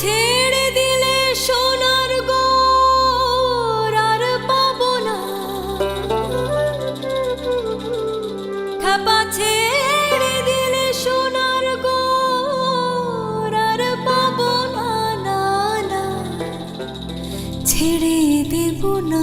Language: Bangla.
ছেড়ে দিলে সোনার গোর আর পাব না। খাপা ছেড়ে দিলে সোনার গোর আর পাব না না। ছেড়ে দেব না।